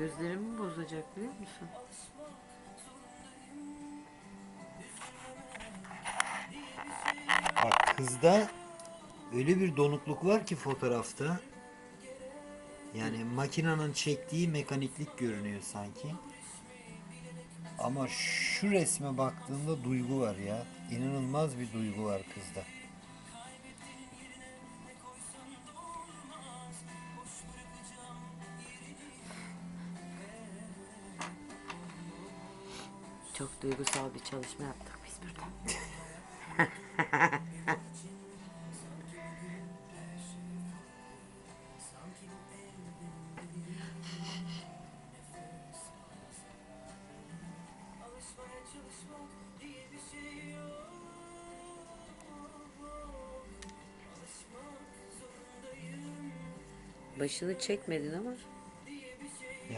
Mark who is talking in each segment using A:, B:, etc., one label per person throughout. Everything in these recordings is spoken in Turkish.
A: Gözlerimi bozacak biliyor musun?
B: Bak kızda öyle bir donukluk var ki fotoğrafta. Yani makinenin çektiği mekaniklik görünüyor sanki. Ama şu resme baktığında duygu var ya. İnanılmaz bir duygu var kızda.
A: Çok duygusal bir çalışma yaptık biz burada. Başını çekmedin ama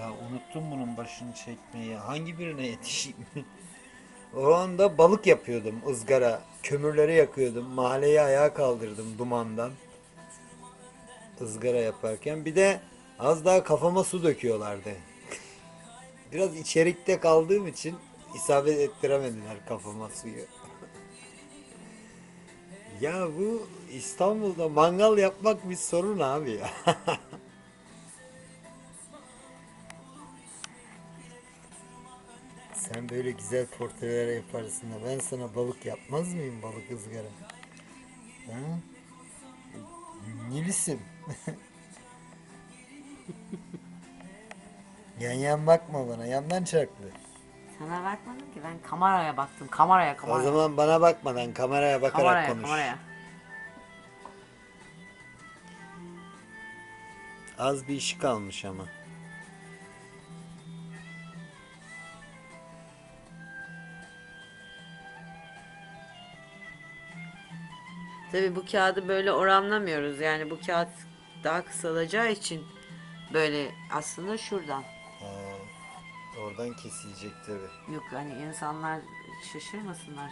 B: Ya unuttum bunun başını çekmeyi. Hangi birine yetişeyim? o anda balık yapıyordum ızgara. Kömürleri yakıyordum. Mahalleyi ayağa kaldırdım dumandan. ızgara yaparken. Bir de az daha kafama su döküyorlardı. Biraz içerikte kaldığım için isabet ettiremediler kafama suyu. ya bu İstanbul'da mangal yapmak bir sorun abi ya. Sen böyle güzel portreler yaparsın da ben sana balık yapmaz mıyım balık ızgara? Ha? Nilisim. yan yan bakma bana yandan çarptı.
A: sana bakmadım ki ben kameraya baktım. Kameraya
B: O
A: kameraya.
B: zaman bana bakmadan kameraya bakarak
A: kameraya
B: konuş.
A: kameraya.
B: Az bir işi kalmış ama.
A: Tabii bu kağıdı böyle oranlamıyoruz. Yani bu kağıt daha kısalacağı için böyle aslında şuradan.
B: Ha, oradan kesilecek tabi.
A: Yok hani insanlar şaşırmasınlar.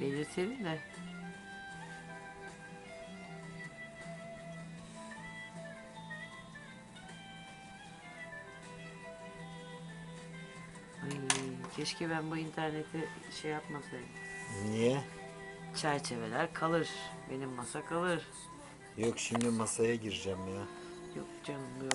A: Belirtelim de. Ay, keşke ben bu interneti şey yapmasaydım.
B: Niye?
A: Çerçeveler kalır. Benim masa kalır.
B: Yok şimdi masaya gireceğim ya.
A: Yok canım yok.